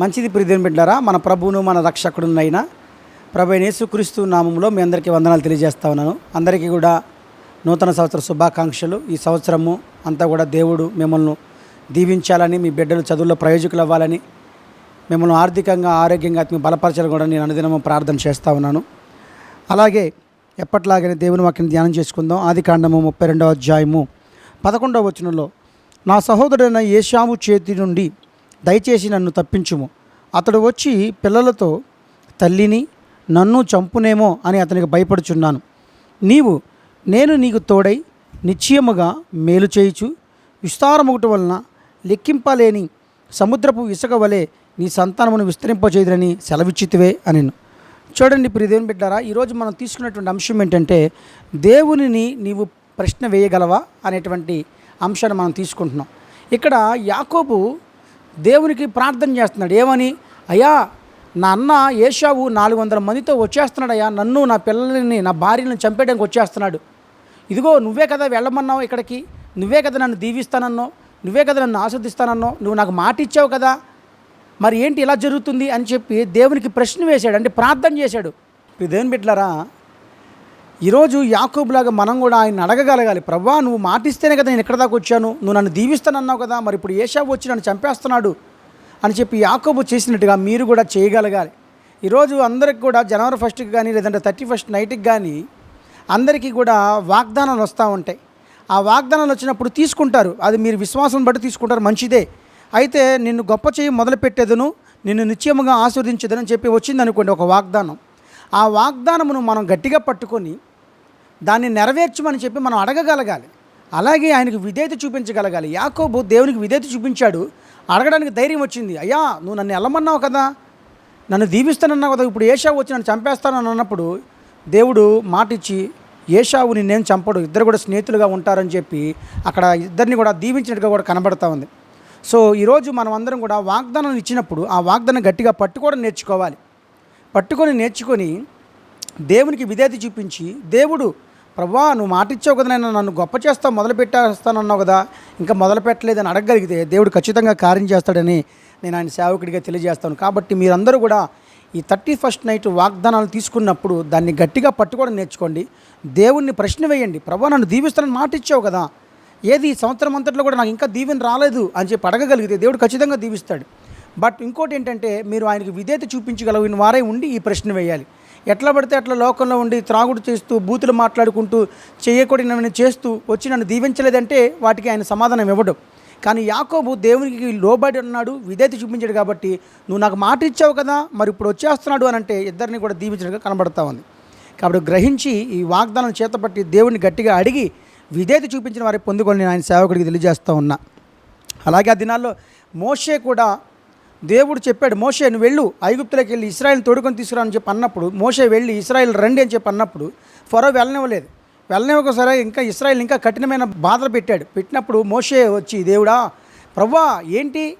మంచిది ప్రియదేని బిడ్డారా మన ప్రభువును మన రక్షకుడునైనా ప్రభు యేసుక్రీస్తు నామంలో మీ అందరికీ వందనాలు తెలియజేస్తా ఉన్నాను. అందరికీ కూడా నూతన సంవత్సర శుభాకాంక్షలు. ఈ సంవత్సరము అంతా కూడా దేవుడు మిమ్మల్ని దీవించాలని మీ బిడ్డలు చదువుల్లో ప్రయోజకులు అవ్వాలని మిమ్మల్ని ఆర్థికంగా ఆరోగ్యంగా మీ బలపరచాలని కూడా నేను అనుదినము ప్రార్థన చేస్తూ ఉన్నాను. అలాగే ఎప్పట్లాగనే దేవుని వాక్యం ధ్యానం చేసుకుందాం. ఆది కాండము ముప్పై రెండవ అధ్యాయము పదకొండవ వచనంలో నా సహోదరుడైన ఏషాము చేతి నుండి దయచేసి నన్ను తప్పించుము. అతడు వచ్చి పిల్లలతో తల్లిని నన్ను చంపునేమో అని అతనికి భయపడుచున్నాను. నీవు నేను నీకు తోడై నిశ్చయముగా మేలు చేయుచు విస్తారముగట వలన లెక్కింపలేని సముద్రపు ఇసుక వలె నీ సంతానమును విస్తరింపచేదురని సెలవిచ్చితివే అని చూడండి ఇప్పుడు దేవుని బిడ్డారా ఈరోజు మనం తీసుకున్నటువంటి అంశం ఏంటంటే దేవునిని నీవు ప్రశ్న వేయగలవా? అనేటువంటి అంశాన్ని మనం తీసుకుంటున్నాం. ఇక్కడ యాకోబు దేవునికి ప్రార్థన చేస్తున్నాడు. ఏమని? అయ్యా నా అన్న ఏషావు నాలుగు వందల మందితో వచ్చేస్తున్నాడయ్యా. నన్ను నా పిల్లల్ని నా భార్యను చంపేయడానికి వచ్చేస్తున్నాడు. ఇదిగో నువ్వే కదా వెళ్ళమన్నావు ఇక్కడికి. నువ్వే కదా నన్ను దీవిస్తానన్నో నువ్వే కదా నన్ను ఆస్వాదిస్తానన్నో నువ్వు నాకు మాట ఇచ్చావు కదా. మరి ఏంటి ఇలా జరుగుతుంది అని చెప్పి దేవునికి ప్రశ్న వేశాడు. అంటే ప్రార్థన చేశాడు. ఇప్పుడు దేవుని బిడ్డలారా ఈరోజు యాకోబులాగా మనం కూడా ఆయన అడగగలగాలి. ప్రభా నువ్వు మాటిస్తేనే కదా నేను ఇక్కడ దాకా వచ్చాను? నువ్వు నన్ను దీవిస్తానన్నావు కదా మరి ఇప్పుడు ఏషావు వచ్చి నన్ను చంపేస్తున్నాడు? అని చెప్పి యాకోబు చేసినట్టుగా మీరు కూడా చేయగలగాలి. ఈరోజు అందరికి కూడా జనవరి ఫస్ట్కి కానీ లేదంటే థర్టీ ఫస్ట్ నైట్కి కానీ అందరికీ కూడా వాగ్దానాలు వస్తూ ఉంటాయి. ఆ వాగ్దానాలు వచ్చినప్పుడు తీసుకుంటారు. అది మీరు విశ్వాసం బట్టి తీసుకుంటారు. మంచిదే. అయితే నిన్ను గొప్ప చేయి మొదలుపెట్టేదను నిన్ను నిశ్చయముగా ఆస్వాదించదని చెప్పి వచ్చింది అనుకోండి ఒక వాగ్దానం. ఆ వాగ్దానమును మనం గట్టిగా పట్టుకొని దాన్ని నెరవేర్చమని చెప్పి మనం అడగగలగాలి. అలాగే ఆయనకు విధేయత చూపించగలగాలి. యాకోబు దేవునికి విధేయత చూపించాడు. అడగడానికి ధైర్యం వచ్చింది. అయ్యా నువ్వు నన్ను వెళ్ళమన్నావు కదా? నన్ను దీవిస్తానన్నావు కదా? ఇప్పుడు ఏషావు వచ్చి నన్ను చంపేస్తానని అన్నప్పుడు దేవుడు మాట ఇచ్చి ఏషావు నిన్నేం చంపడు. ఇద్దరు కూడా స్నేహితులుగా ఉంటారని చెప్పి అక్కడ ఇద్దరిని కూడా దీవించినట్టుగా కూడా కనబడతా ఉంది. సో ఈరోజు మనం అందరం కూడా వాగ్దానం ఇచ్చినప్పుడు ఆ వాగ్దానం గట్టిగా పట్టుకోవడం నేర్చుకోవాలి. పట్టుకొని నేర్చుకొని దేవునికి విధేయత చూపించి దేవుడు ప్రభా నువ్వు మాట ఇచ్చావు కదా నేను నన్ను గొప్ప చేస్తావు మొదలు పెట్టేస్తానన్నావు కదా ఇంకా మొదలు పెట్టలేదని అడగగలిగితే దేవుడు ఖచ్చితంగా కార్యం చేస్తాడని నేను ఆయన సేవకుడిగా తెలియజేస్తాను. కాబట్టి మీరందరూ కూడా ఈ థర్టీ ఫస్ట్ నైట్ వాగ్దానాలు తీసుకున్నప్పుడు దాన్ని గట్టిగా పట్టుకోవడం నేర్చుకోండి. దేవుణ్ణి ప్రశ్న వేయండి. ప్రభా నన్ను దీవిస్తానని మాట ఇచ్చావు కదా ఏది ఈ సంవత్సరం అంతట్లో కూడా నాకు ఇంకా దీవెన రాలేదు అని చెప్పి అడగగలిగితే దేవుడు ఖచ్చితంగా దీవిస్తాడు. బట్ ఇంకోటి ఏంటంటే మీరు ఆయనకి విధేయత చూపించగలిగిన వారే ఉండి ఈ ప్రశ్న వేయాలి. ఎట్లా పడితే అట్లా లోకంలో ఉండి త్రాగుడు చేస్తూ బూతులు మాట్లాడుకుంటూ చేయకూడని చేస్తూ వచ్చి నన్ను దీవించలేదంటే వాటికి ఆయన సమాధానం ఇవ్వడం. కానీ యాకోబు దేవునికి లోబడి ఉన్నాడు విధేయత చూపించాడు కాబట్టి నువ్వు నాకు మాట ఇచ్చావు కదా మరి ఇప్పుడు వచ్చేస్తున్నాడు అని అంటే ఇద్దరిని కూడా దీవించడానికి కనబడతా ఉంది. కాబట్టి గ్రహించి ఈ వాగ్దానం చేతపట్టి దేవుని గట్టిగా అడిగి విధేయత చూపించిన వారి పొందుకొని నేను ఆయన సేవకుడికి తెలియజేస్తూ ఉన్నా. అలాగే ఆ దినాల్లో మోషే కూడా దేవుడు చెప్పాడు మోషే నువ్వు వెళ్ళు ఐగుప్తులోకి వెళ్ళి ఇస్రాయల్ తోడుకొని తీసుకురా అని చెప్పి అన్నప్పుడు మోషే వెళ్ళి ఇస్రాయల్ రండి అని చెప్పి అన్నప్పుడు ఫరో వెళ్ళనివ్వలేదు. వెళ్ళనివ్వకసరే ఇంకా ఇస్రాయల్ ఇంకా కఠినమైన బాధలు పెట్టాడు. పెట్టినప్పుడు మోషే వచ్చి దేవుడా ప్రవ్వా ఏంటి?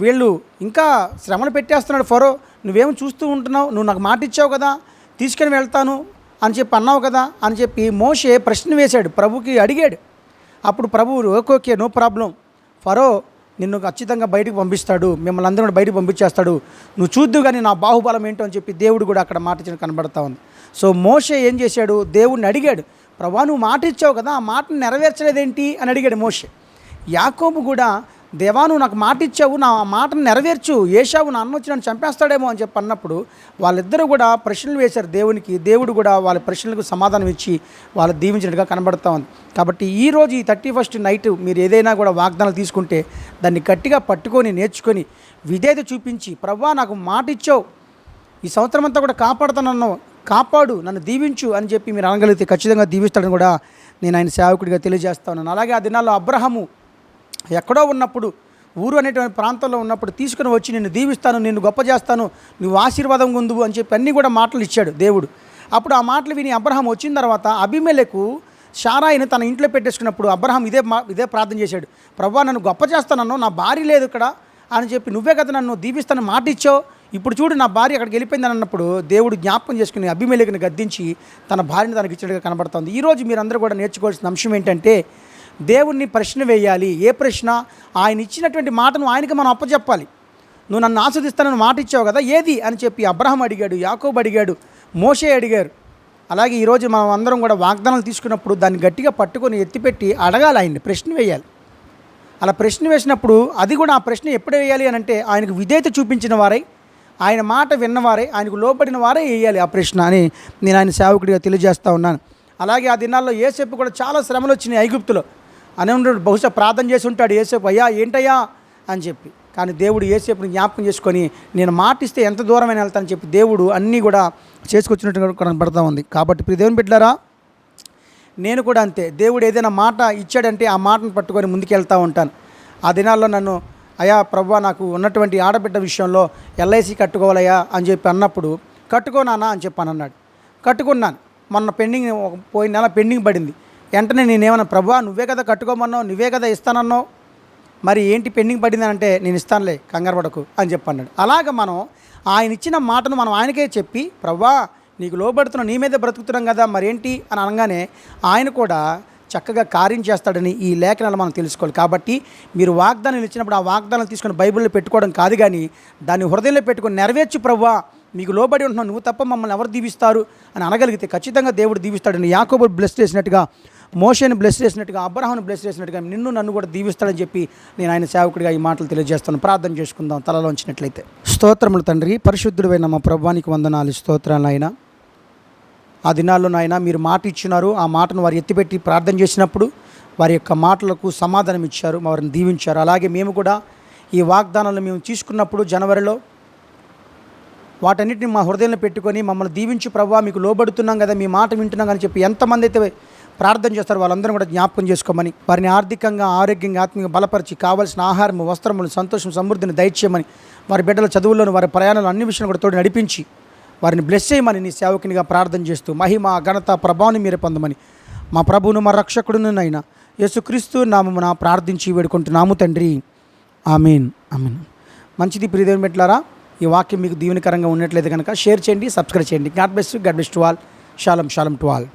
వీళ్ళు ఇంకా శ్రమను పెట్టేస్తున్నాడు ఫరో. నువ్వేమో చూస్తూ ఉంటున్నావు నువ్వు నాకు మాట ఇచ్చావు కదా తీసుకొని వెళ్తాను అని చెప్పి అన్నావు కదా అని చెప్పి మోషే ప్రశ్న వేశాడు ప్రభుకి అడిగాడు. అప్పుడు ప్రభువు okay okay no problem. Pharaoh నిన్ను ఖచ్చితంగా బయటకు పంపిస్తాడు మిమ్మల్ని అందరూ బయటకు పంపించేస్తాడు. నువ్వు చూద్దు కానీ నా బాహుబలం ఏంటో అని చెప్పి దేవుడు కూడా అక్కడ మాట ఇచ్చిన కనబడతా ఉంది. సో మోషే ఏం చేశాడు? దేవుడిని అడిగాడు ప్రభా నువ్వు మాట ఇచ్చావు కదా ఆ మాటను నెరవేర్చలేదేంటి? అని అడిగాడు మోషే. యాకోబు కూడా దేవా నువ్వు నాకు మాట ఇచ్చావు నా మాటను నెరవేర్చు ఏషావు నా అన్న వచ్చి నన్ను చంపేస్తాడేమో అని చెప్పి అన్నప్పుడు వాళ్ళిద్దరూ కూడా ప్రశ్నలు వేశారు దేవునికి దేవుడు కూడా వాళ్ళ ప్రశ్నలకు సమాధానం ఇచ్చి వాళ్ళు దీవించినట్టుగా కనబడతా ఉంది. కాబట్టి ఈ రోజు ఈ థర్టీ ఫస్ట్ నైట్ మీరు ఏదైనా కూడా వాగ్దానాలు తీసుకుంటే దాన్ని గట్టిగా పట్టుకొని నేర్చుకొని విధేయత చూపించి ప్రవ్వా నాకు మాట ఇచ్చావు ఈ సంవత్సరం అంతా కూడా కాపాడుతానన్నావు కాపాడు నన్ను దీవించు అని చెప్పి మీరు అనగలిగితే ఖచ్చితంగా దీవిస్తాడని కూడా నేను ఆయన సేవకుడిగా తెలియజేస్తా ఉన్నాను. అలాగే ఆ దినాల్లో అబ్రహము ఎక్కడో ఉన్నప్పుడు ఊరు అనేటువంటి ప్రాంతంలో ఉన్నప్పుడు తీసుకుని వచ్చి నిన్ను దీవిస్తాను నిన్ను గొప్ప చేస్తాను నువ్వు ఆశీర్వాదం పొందువు అని చెప్పి అన్నీ కూడా మాటలు ఇచ్చాడు దేవుడు. అప్పుడు ఆ మాటలు విని అబ్రహం వచ్చిన తర్వాత అభిమేలకు షారాయిని తన ఇంట్లో పెట్టేసుకున్నప్పుడు అబ్రహం ఇదే మా ఇదే ప్రార్థన చేశాడు. ప్రభా నన్ను గొప్ప చేస్తానన్నో నా భార్య లేదు ఇక్కడ అని చెప్పి నువ్వే కదా నన్ను దీవిస్తాను మాట ఇచ్చావు. ఇప్పుడు చూడు నా భార్య అక్కడికి వెళ్ళిపోయిందని అన్నప్పుడు దేవుడు జ్ఞాపకం చేసుకుని అభిమేలకుని గద్దించి తన భార్యని తనకి ఇచ్చినట్టుగా కనబడుతుంది ఈరోజు మీరందరూ కూడా నేర్చుకోవాల్సిన అంశం ఏంటంటే దేవుణ్ణి ప్రశ్న వేయాలి. ఏ ప్రశ్న? ఆయన ఇచ్చినటువంటి మాటను ఆయనకి మనం అప్పచెప్పాలి. నువ్వు నన్ను ఆస్వాదిస్తానని మాట ఇచ్చావు కదా ఏది? అని చెప్పి అబ్రహం అడిగాడు యాకోబ్ అడిగాడు మోషే అడిగారు. అలాగే ఈరోజు మనం అందరం కూడా వాగ్దానాలు తీసుకున్నప్పుడు దాన్ని గట్టిగా పట్టుకొని ఎత్తిపెట్టి అడగాలి ఆయన్ని ప్రశ్న వేయాలి. అలా ప్రశ్న వేసినప్పుడు అది కూడా ఆ ప్రశ్న ఎప్పుడు వేయాలి అని అంటే ఆయనకు విధేయత చూపించిన వారై ఆయన మాట విన్నవారే ఆయనకు లోపడిన వారే వేయాలి ఆ ప్రశ్న అని నేను ఆయన సేవకుడిగా తెలియజేస్తూ ఉన్నాను. అలాగే ఆ దినాల్లో ఏసేపు కూడా చాలా శ్రమలు వచ్చినాయి ఐగుప్తులో. అని ఉంటాడు బహుశా ప్రార్థన చేసి ఉంటాడు ఏసేపు అయ్యా ఏంటయ్యా? అని చెప్పి. కానీ దేవుడు ఏసేపుని జ్ఞాపకం చేసుకొని నేను మాటిస్తే ఎంత దూరమైన వెళ్తానని చెప్పి దేవుడు అన్నీ కూడా చేసుకొచ్చినట్టు కనబడతా ఉంది. కాబట్టి ఇప్పుడు దేవుని బిడ్డారా నేను కూడా అంతే. దేవుడు ఏదైనా మాట ఇచ్చాడంటే ఆ మాటను పట్టుకొని ముందుకెళ్తూ ఉంటాను. ఆ దినాల్లో నన్ను అయా ప్రభా నాకు ఉన్నటువంటి ఆడబిడ్డ విషయంలో ఎల్ఐసి కట్టుకోవాలయ్యా అని చెప్పి అన్నప్పుడు కట్టుకోనానా అని చెప్పాను అన్నాడు. కట్టుకున్నాను. మొన్న పెండింగ్ పోయిన నెల పెండింగ్ పడింది. వెంటనే నేనేమన్నా ప్రభా నువ్వే కదా కట్టుకోమన్నావు నువ్వే కదా ఇస్తానన్నావు మరి ఏంటి పెండింగ్ పడిందనంటే నేను ఇస్తానులే కంగారు పడకు అని చెప్పన్నాడు. అలాగ మనం ఆయన ఇచ్చిన మాటను మనం ఆయనకే చెప్పి ప్రభా నీకు లోబడుతున్న నీ మీదే బ్రతుకుతున్నాం కదా మరేంటి? అని అనగానే ఆయన కూడా చక్కగా కార్యం చేస్తాడని ఈ లేఖనాలు మనం తెలుసుకోవాలి. కాబట్టి మీరు వాగ్దానాలు ఇచ్చినప్పుడు ఆ వాగ్దానాలు తీసుకొని బైబిల్లో పెట్టుకోవడం కాదు కానీ దాన్ని హృదయంలో పెట్టుకొని నెరవేర్చు ప్రవ్వా మీకు లోబడి ఉంటున్నావు నువ్వు తప్ప మమ్మల్ని ఎవరు దీవిస్తారు అని అనగలిగితే ఖచ్చితంగా దేవుడు దీవిస్తాడని యాకోబు బ్లెస్ చేసినట్టుగా మోషేని బ్లెస్ చేసినట్టుగా అబ్రహాను బ్లెస్ చేసినట్టుగా నిన్ను నన్ను కూడా దీవిస్తాడని చెప్పి నేను ఆయన సేవకుడిగా ఈ మాటలు తెలియజేస్తాను. ప్రార్థన చేసుకుందాం తలలో ఉంచినట్లయితే. స్తోత్రములు తండ్రి పరిశుద్ధుడైన మా ప్రభానికి వందనాలు. స్తోత్రాలు ఆయన ఆ దినాల్లో నాయన మీరు మాట ఇచ్చినారు ఆ మాటను వారు ఎత్తిపెట్టి ప్రార్థన చేసినప్పుడు వారి యొక్క మాటలకు సమాధానం ఇచ్చారు వారిని దీవించారు. అలాగే మేము కూడా ఈ వాగ్దానాలను మేము తీసుకున్నప్పుడు జనవరిలో వాటన్నిటిని మా హృదయంలో పెట్టుకొని మమ్మల్ని దీవించి ప్రభావ మీకు లోబడుతున్నాం కదా మీ మాట వింటున్నాం అని చెప్పి ఎంతమంది అయితే ప్రార్థన చేస్తారు వాళ్ళందరూ కూడా జ్ఞాపకం చేసుకోమని వారిని ఆర్థికంగా ఆరోగ్యంగా ఆత్మీయంగా బలపరిచి కావాల్సిన ఆహారము వస్త్రములు సంతోషం సమృద్ధిని దయచేయమని వారి బిడ్డల చదువుల్లోను వారి ప్రయాణాలు అన్ని విషయాలు కూడా తోడు నడిపించి వారిని బ్లెస్ చేయమని నీ సేవకునిగా ప్రార్థన చేస్తూ మహిమ ఘనత ప్రభావాన్ని మీరే పొందమని మా ప్రభువును మా రక్షకుడును అయినా యేసుక్రీస్తు నామమున ప్రార్థించి వేడుకుంటున్నాము తండ్రి. ఆమెన్. ఆమెన్. మంచిది ప్రియదేవి పెట్టారా ఈ వాక్యం మీకు దీవెనకరంగా ఉన్నట్లయితే కనుక షేర్ చేయండి సబ్స్క్రైబ్ చేయండి. God best God best to all. Shalom shalom to all.